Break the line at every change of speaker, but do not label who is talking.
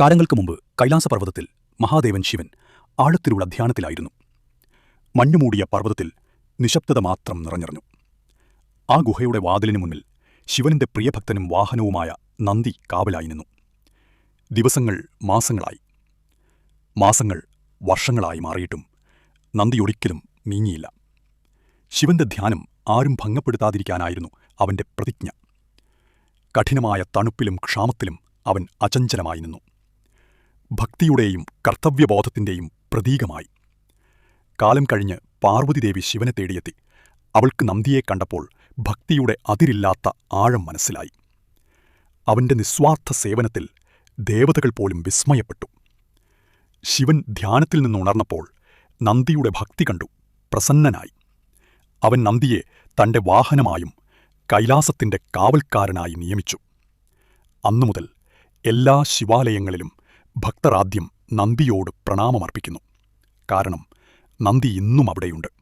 കാലങ്ങൾക്ക് മുമ്പ് കൈലാസപർവതത്തിൽ മഹാദേവൻ ശിവൻ ആഴത്തിലുള്ള ധ്യാനത്തിലായിരുന്നു. മഞ്ഞുമൂടിയ പർവതത്തിൽ നിശബ്ദത മാത്രം നിറഞ്ഞിറഞ്ഞു. ആ ഗുഹയുടെ വാതിലിനു മുന്നിൽ ശിവനിന്റെ പ്രിയഭക്തനും വാഹനവുമായ നന്ദി കാവലായി നിന്നു. ദിവസങ്ങൾ മാസങ്ങളായി. മാസങ്ങൾ വർഷങ്ങളായി മാറിയിട്ടും നന്ദി ഒരിക്കലും നീങ്ങിയില്ല. ശിവന്റെ ധ്യാനം ആരും ഭംഗപ്പെടുത്താതിരിക്കാനായിരുന്നു അവന്റെ പ്രതിജ്ഞ. കഠിനമായ തണുപ്പിലും ക്ഷാമത്തിലും അവൻ അചഞ്ചലമായി നിന്നു. ഭക്തിയുടെയും കർത്തവ്യബോധത്തിന്റെയും പ്രതീകമായി. കാലം കഴിഞ്ഞ് പാർവതിദേവി ശിവനെ തേടിയെത്തി. അവൾക്ക് നന്ദിയെ കണ്ടപ്പോൾ ഭക്തിയുടെ അതിരില്ലാത്ത ആഴം മനസ്സിലായി. അവന്റെ നിസ്വാർത്ഥ സേവനത്തിൽ ദേവതകൾ പോലും വിസ്മയപ്പെട്ടു. ശിവൻ ധ്യാനത്തിൽ നിന്നുണർന്നപ്പോൾ നന്ദിയുടെ ഭക്തി കണ്ടു. പ്രസന്നനായി. അവൻ നന്ദിയെ തന്റെ വാഹനമായും കൈലാസത്തിന്റെ കാവൽക്കാരനായി നിയമിച്ചു. അന്നുമുതൽ എല്ലാ ശിവാലയങ്ങളിലും ഭക്തർ ആദ്യം നന്ദിയോട് പ്രണാമമർപ്പിക്കുന്നു. കാരണം നന്ദി ഇന്നും അവിടെയുണ്ട്.